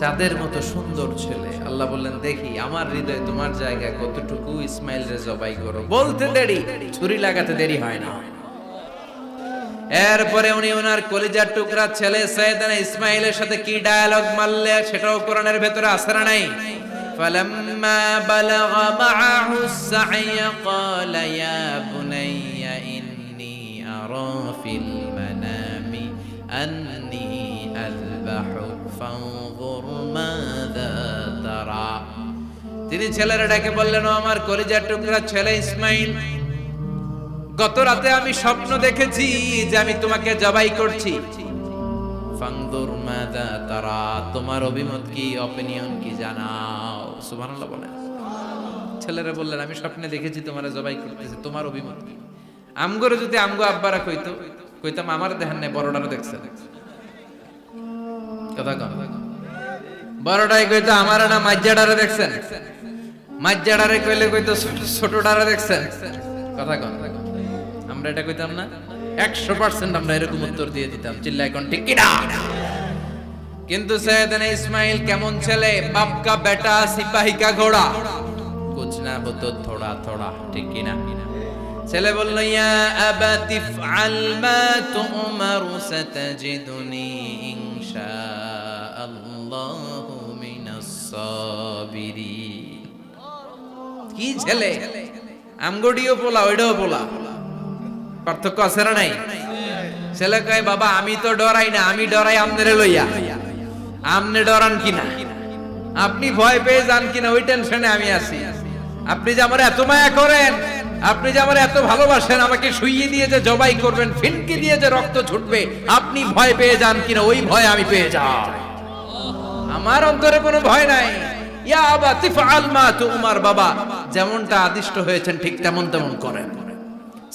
চাঁদের মতো সুন্দর ছেলে আল্লাহ বললেন দেখি আমার হৃদয়ে তোমার জায়গা কতটুকু ইসমাইল রে জবাই করো বলতে দেরি ছুরি লাগাতে দেরি হয় না এরপরে উনি ওনার কলিজার টুকরা ছেলে সৈয়দান ইসমাইলের সাথে কি ডায়ালগ মারলে সেটাও কোরআনের ভেতরে আছে না নাই فلما بلغ معه السعي قال يا بني إني أرى في المنام أني তিনি ছেলেরা ডেকে বললেন আমার কলিজার টুকরা ছেলে ইসমাইল, গত রাতে আমি স্বপ্ন দেখেছি যে আমি তোমাকে জবাই করছি। ফাংদুর মাদা তারা, তোমার অভিমত কি অপিনিয়ন কি জানাও? সুবহানাল্লাহ বলেন। ছেলেরা বললেন, আমি স্বপ্নে দেখেছি তোমার জবাই করতেছি, তোমার অভিমত কি? আমগরে যদি আমগো আব্বারা কইতো, কইতাম, আমার দেখান নাই বড়টারও দেখছে কথা কন। বড়টাই কইতো আমার না মাজ্জাডারে দেখছেন? মাজ্জাডারে কইলে কইতো ছোট- ছোটটারে দেখছেন? কথা কন। আমরা এটা কইতাম না? একশো পার্সেন্ট আমরা এরকম উত্তর দিয়ে দিতাম। চিল্লাই কোন, ঠিক কিনা? কিন্তু সৈয়দন ইসমাইল কেমন ছেলে? বাপ কা বেটা সিপাহি কা ঘোড়া। কুছ না হতো থোড়া থোড়া, ঠিক কিনা? ছেলে বলল, ইয়া আবাতি ফআল মা তুমারু সাতাজিদুনি ইনশাআল্লাহু। সাবিরিন কি ছেলে? আমগডিও পোলা ওইটাও পোলা। পার্থক্য আছে না নাই? ছেলে কয়, বাবা, আমি তো ডরাই না, আমি ডরাই আমনেরে লইয়া। আমনে ডরান কিনা? আপনি ভয় পেয়ে যান কিনা, ওই টেনশনে আমি আছি। আপনি যে আমার এত মায়া করেন, আপনি যে আমার এত ভালোবাসেন, আমাকে শুইয়ে দিয়ে যে জবাই করবেন, ফিনকি দিয়ে যে রক্ত ছুটবে, আপনি ভয় পেয়ে যান কিনা, ওই ভয় আমি পেয়ে যাই। আমার অন্তরে কোনো ভয় নাই। যেমনটা আদিষ্ট হয়েছেন, ঠিক তেমন তেমন করেন।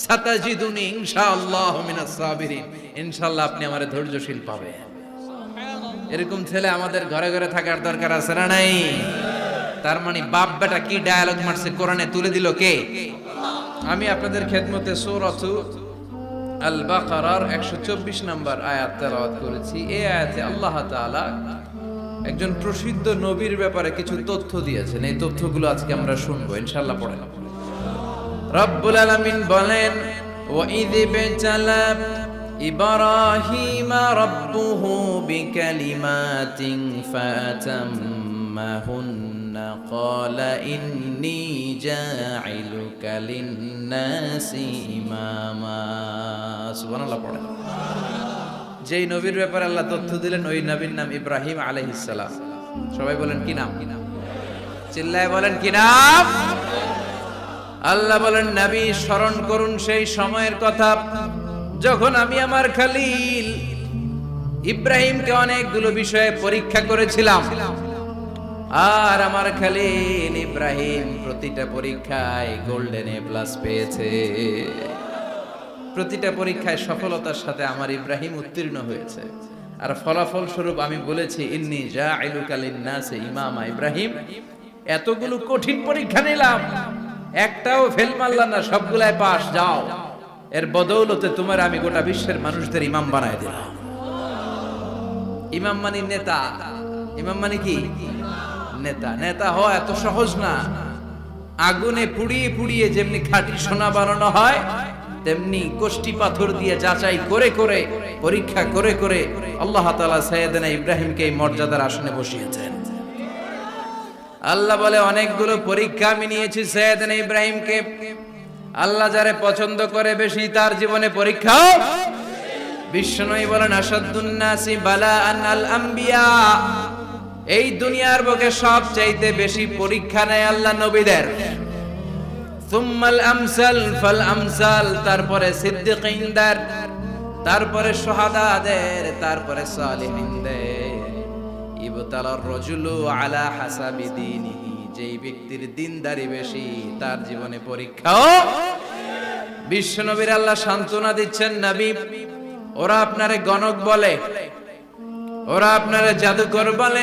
সাতাজিদুনি ইনশাআল্লাহ আপনি আমারে ধৈর্যশীল পাবেন। এরকম ছেলে আমাদের ঘরে ঘরে থাকার দরকার আছে না নাই? তার মানে বাপ বেটা কি ডায়ালগ মারছে, কোরআনে তুলে দিল কে? আমি আপনাদের খেদমতে সূরাত আল বাকারার 124 নম্বর আয়াত তেলাওয়াত করেছি। এই আয়াতে আল্লাহ তাআলা একজন প্রসিদ্ধ নবীর ব্যাপারে কিছু তথ্য দিয়েছেন এই তথ্যগুলো আজকে আমরা শুনবো ইনশাআল্লাহ পড়েন রব্বুল আলামিন বলেন وَإِذِ ابْتَلَى إِبْرَاهِيمَ رَبُّهُ بِكَلِمَاتٍ فَأَتَمَّهُنَّ قَالَ إِنِّي جَاعِلُكَ لِلنَّاسِ إِمَامًا সুবহানাল্লাহ পড়েন যেই নবীর ব্যাপারে আল্লাহ তথ্য দিলেন, ওই নবীর নাম ইব্রাহিম আলাইহিসসালাম সবাই বলেন, কি নাম? চিল্লায় বলেন, কি নাম? আল্লাহ বলেন, নবী, স্মরণ করুন সেই সময়ের কথা। যখন আমি আমার খালিল ইব্রাহিমকে অনেকগুলো বিষয়ে পরীক্ষা করেছিলাম, আর আমার খালিল ইব্রাহিম প্রতিটা পরীক্ষায় গোল্ডেন এ প্লাস পেয়েছে। প্রতিটা পরীক্ষায় সফলতার সাথে আমার ইব্রাহিম উত্তীর্ণ হয়েছে। আর ফলাফল স্বরূপ আমি বলেছি, ইন্নি যা আইলুকালিন নাসে ইমামা ইব্রাহিম। এতগুলো কঠিন পরীক্ষা নিলাম। একটাও ফেল মারলাম না, সবগুলাই পাস যাও। এর বদৌলতে তোমার আমি গোটা বিশ্বের মানুষদের ইমাম বানায় দিলাম। ইমাম মানে নেতা। ইমাম মানে কি? নেতা। নেতা হওয়া এত সহজ না। আগুনে পুড়িয়ে পুড়িয়ে যেমনি খাঁটি সোনা বানানো হয় তেমনি কোষ্টি পাথর দিয়ে যাচাই করে করে, পরীক্ষা করে করে আল্লাহ তাআলা সাইয়েদনা ইব্রাহিমকে এই মর্যাদার আসনে বসিয়েছেন। আল্লাহ বলে, অনেকগুলো পরীক্ষা আমি নিয়েছি সৈয়দনা ইব্রাহিমকে। আল্লাহ যারে পছন্দ করে বেশি তার জীবনে পরীক্ষা। বিশ্বনয়ী বলেন আসাদুন্নাসি বালা আল আম্বিয়া। এই দুনিয়ার বুকে সব চাইতে বেশি পরীক্ষা নেয় আল্লাহ নবীদের। সুম্মাল আমসাল ফাল আমসাল, তারপরে তারপরে তারপরে সালিহিনদের। ইবতালার রজুলু আলা হাসাবি দীনিহি, যেই ব্যক্তির দিনদারি বেশি, তার জীবনে পরীক্ষাও বিশ্বনবীর আল্লাহ সান্ত্বনা দিচ্ছেন নবী। ওরা আপনারে গণক বলে, ওরা আপনারে জাদুকর বলে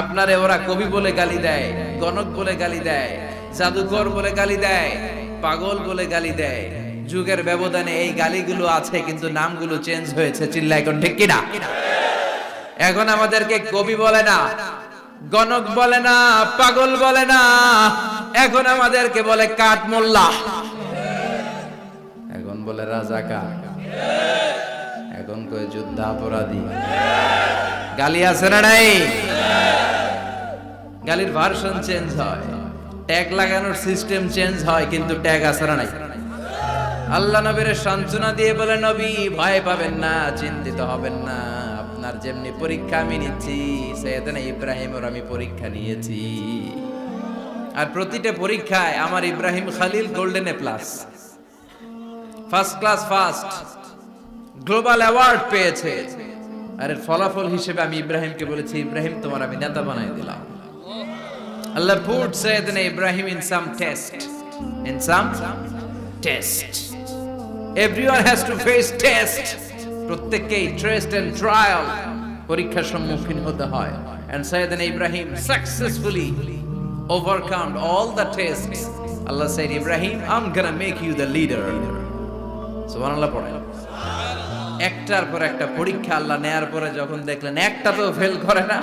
আপনারে ওরা কবি বলে গালি দেয়, গণক বলে গালি দেয়, জাদুকর বলে গালি দেয়, পাগল বলে গালি দেয়। যুগের ব্যবধানে এই গালিগুলো আছে, কিন্তু নামগুলো চেঞ্জ হয়েছে চিল্লা এখন ঠিক কিনা? এখন আমাদেরকে কবি বলে না, গণক বলে না, পাগল বলে না, এখন আমাদেরকে বলে কাঠ মোল্লা এখন বলে রাজাকা এখন কয়ে যুদ্ধাপরাধী। গালি আছে না নাই? গালির ভার্সন চেঞ্জ হয়। ট্যাগ লাগানোর সিস্টেম চেঞ্জ হয়, কিন্তু ট্যাগ আছে না নাই? আল্লাহ নবীর সান্ত্বনা দিয়ে বলে, নবী, ভয় পাবেন না, চিন্তিত হবেন না। আপনার যেমনি পরীক্ষা আমি নিচ্ছি, সৈয়দনা ইব্রাহিমের আমি পরীক্ষা নিয়েছি। আর প্রতিটা পরীক্ষায় আমার Ibrahim Khalil golden A plus first class first global award পেয়েছে আর এর ফলাফল হিসেবে আমি ইব্রাহিমকে বলেছি ইব্রাহিম তোমার আমি নেতা বানাই দিলাম Allah put Sayyidina Ibrahim in some test in some test everyone has to face test প্রত্যেককেই টেস্ট এন্ড ট্রায়াল পরীক্ষার সম্মুখীন হতে হয় and Sayyidina Ibrahim successfully overcome all the tests Allah said Ibrahim I'm gonna make you the leader সুবহানাল্লাহ পড়ে একটার পর একটা পরীক্ষা আল্লাহ নেয়ার পরে যখন দেখলেন একটা তো ফেল করে না,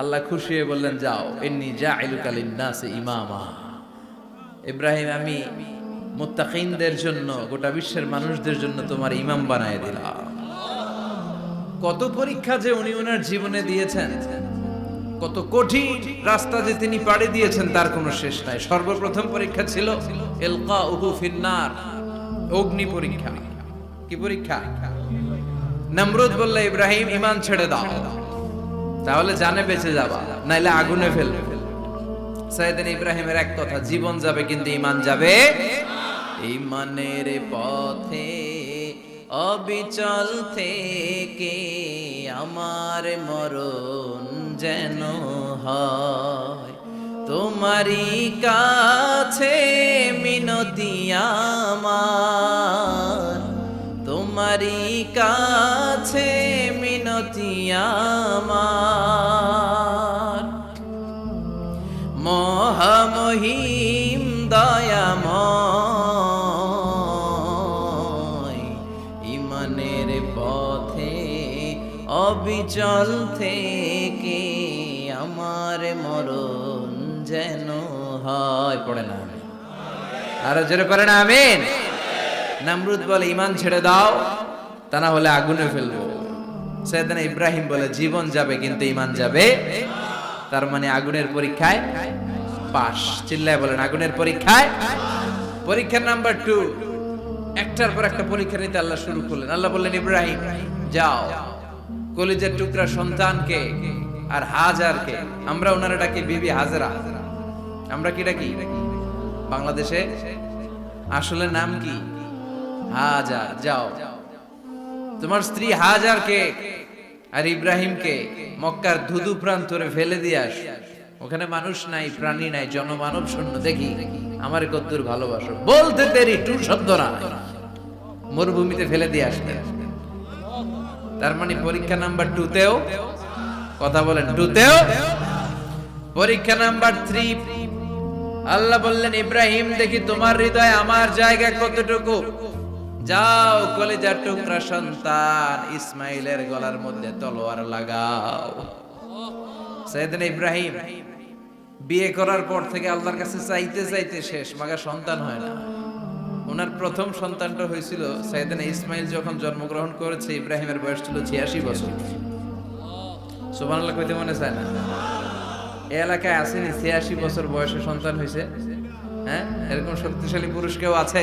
আল্লাহ খুশি হয়ে বললেন, যাও এমনি যা নাসে ইমামা। ইব্রাহিম, আমি মুত্তাকিনদের জন্য, গোটা বিশ্বের মানুষদের জন্য তোমার ইমাম বানায় দিলাম। কত পরীক্ষা যে উনি ওনার জীবনে দিয়েছেন, কত কঠিন রাস্তা যে তিনি পাড়ি দিয়েছেন, তার কোনো শেষ নাই। সর্বপ্রথম পরীক্ষা ছিল এলকা উহু ফিন্নার, অগ্নি পরীক্ষা। কি পরীক্ষা? নমরুদ বললে, ইব্রাহিম ইমান ছেড়ে দাও। তাহলে জানে বেঁচে যাবা, নাইলে আগুনে ফেলবে। সাইদিন ইব্রাহিমের এক কথা, জীবন যাবে কিন্তু ইমান যাবে। ইমানের পথে, অবিচল থেকে আমার মরণ যেন হয়। তোমারই কাছে মিনতি আমার। তোমারই কাছে মিনতি আমার। মহামহিম দয়াময়, ইমানের পথে অবিচল থেকে আমার মরণ যেন হয়। পড়ে না আরও জোরে পড়ে না, আমিন। নামরুদ বলে ইমান ছেড়ে দাও, তা না হলে আগুনে ফেলব। সেদিন ইব্রাহিম বলে, জীবন যাবে, কিন্তু ইমান যাবে। তার মানে আগুনের পরীক্ষায় পাশ। চিল্লায় বলেন, আগুনের পরীক্ষায় পরীক্ষার নাম্বার টু। একটার পর একটা পরীক্ষা নিতে আল্লাহ শুরু করলেন। আল্লাহ বললেন, ইব্রাহিম, যাও। কলিজের টুকরা সন্তানকে আর হাজারকে, আমরা ওনারা ডাকি বিবি হাজরা। আমরা কি ডাকি? বাংলাদেশে আসলে নাম কি? হাজার, যাও। তোমার স্ত্রী হাজারকে আর ইব্রাহিমকে মক্কার ধুধু প্রান্তরে ফেলে দিয়ে আস। ওখানে মানুষ নাই, প্রাণী নাই, জনমানব শূন্য দেখি, আমার কদ্দুর ভালোবাসো। বলতে দেরি টু শব্দ না মরুভূমিতে ফেলে দিয়ে আসতে তার মানে পরীক্ষা নাম্বার টুতেও কথা বলেন টুতেও পরীক্ষা নাম্বার থ্রি আল্লাহ বললেন, ইব্রাহিম, দেখি তোমার হৃদয় আমার জায়গা কতটুকু? যাও, কলেজার টুকরা সন্তান ইসমাইলের গলার মধ্যে তলোয়ার লাগাও। সাইয়েদনা ইব্রাহিম বিয়ে করার পর থেকে আল্লাহর কাছে চাইতে চাইতে শেষ, মাগা সন্তান হয় না। ওনার প্রথম সন্তানটা হয়েছিল সাইয়েদনা ইসমাইল যখন জন্মগ্রহণ করেছে, ইব্রাহিমের বয়স ছিল ছিয়াশি বছর। সুবহানাল্লাহ কইতে মনে চায় না? এই এলাকায় আসেনি, ছিয়াশি বছর বয়সে সন্তান হয়েছে। হ্যাঁ এরকম শক্তিশালী পুরুষ কেউ আছে?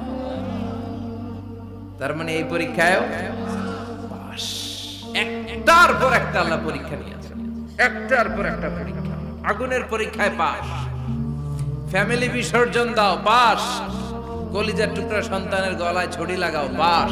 তার মানে এই পরীক্ষায় একটার পর একটা আল্লাহ পরীক্ষা নিয়েছে একটার পর একটা পরীক্ষা। আগুনের পরীক্ষায় পাস ফ্যামিলি বিসর্জন দাও পাস কলিজার টুকরা সন্তানের গলায় ছড়ি লাগাও পাস